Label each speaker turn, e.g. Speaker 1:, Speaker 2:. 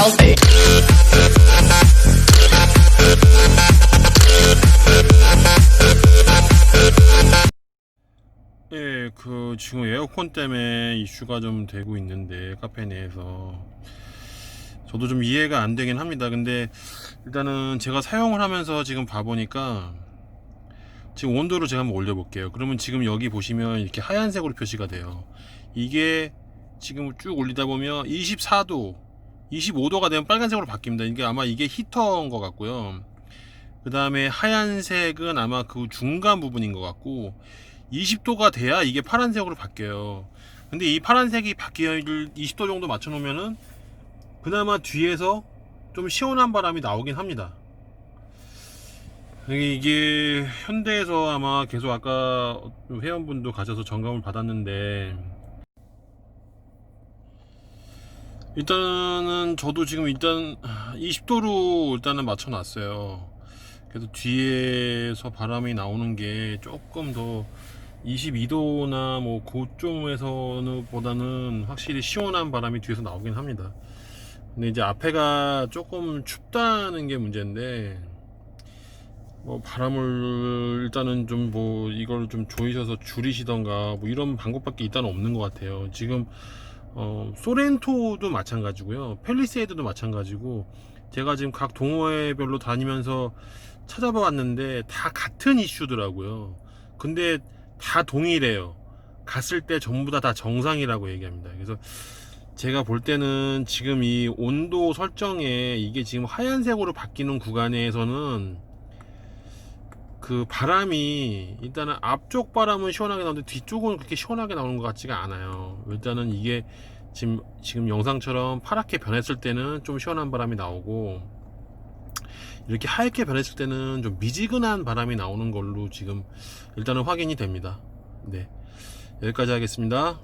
Speaker 1: salty.
Speaker 2: 예, 그 지금 에어컨 때문에 이슈가 좀 되고 있는데 카페 내에서 저도 좀 이해가 안 되긴 합니다. 근데 일단은 제가 사용을 하면서 지금 봐보니까 지금 온도를 제가 한번 올려볼게요. 그러면 지금 여기 보시면 이렇게 하얀색으로 표시가 돼요. 이게 지금 쭉 올리다 보면 24도, 25도가 되면 빨간색으로 바뀝니다. 이게 아마 이게 히터인 것 같고요. 그 다음에 하얀색은 아마 그 중간 부분인 것 같고 20도가 돼야 이게 파란색으로 바뀌어요. 근데 이 파란색이 바뀌어 20도 정도 맞춰 놓으면은 그나마 뒤에서 좀 시원한 바람이 나오긴 합니다. 이게 현대에서 아마 계속 아까 회원분도 가셔서 점검을 받았는데 일단은 저도 지금 일단 20도로 일단은 맞춰 놨어요. 그래서 뒤에서 바람이 나오는 게 조금 더 22도나 뭐 고점에서는 보다는 확실히 시원한 바람이 뒤에서 나오긴 합니다. 근데 이제 앞에가 조금 춥다는 게 문제인데 뭐 바람을 일단은 좀 뭐 이걸 좀 조이셔서 줄이시던가 뭐 이런 방법밖에 일단 없는 것 같아요. 지금 어 소렌토도 마찬가지고요. 펠리세이드도 마찬가지고 제가 지금 각 동호회별로 다니면서 찾아봐 왔는데 다 같은 이슈더라고요. 근데 다 동일해요. 갔을 때 전부 다 다 정상이라고 얘기합니다. 그래서 제가 볼 때는 지금 이 온도 설정에 이게 지금 하얀색으로 바뀌는 구간에서는 그 바람이 일단은 앞쪽 바람은 시원하게 나오는데 뒤쪽은 그렇게 시원하게 나오는 것 같지가 않아요. 일단은 이게 지금 지금 영상처럼 파랗게 변했을 때는 좀 시원한 바람이 나오고 이렇게 하얗게 변했을 때는 좀 미지근한 바람이 나오는 걸로 지금 일단은 확인이 됩니다. 네. 여기까지 하겠습니다.